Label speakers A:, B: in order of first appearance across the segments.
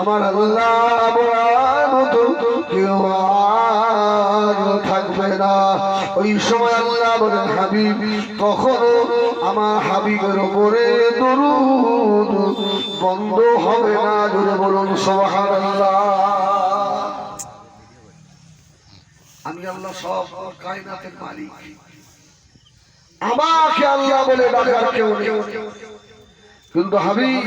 A: আমার থাকবে না। ওই সময় আল্লাহ বলেন, হাবিব, কখনো আমার হাবিবের ওপরে দরুদ বন্ধ হবে না। জোরে বলুন, সুবহানাল্লাহ। আমি আল্লাহ সব কায়নাতের মালিক। আমাকে আল্লাহ বলে কিন্তু হাবিব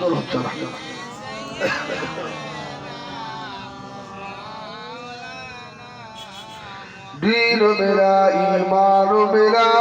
A: নড়াচড়া বীর মেরা ইমার মেরা।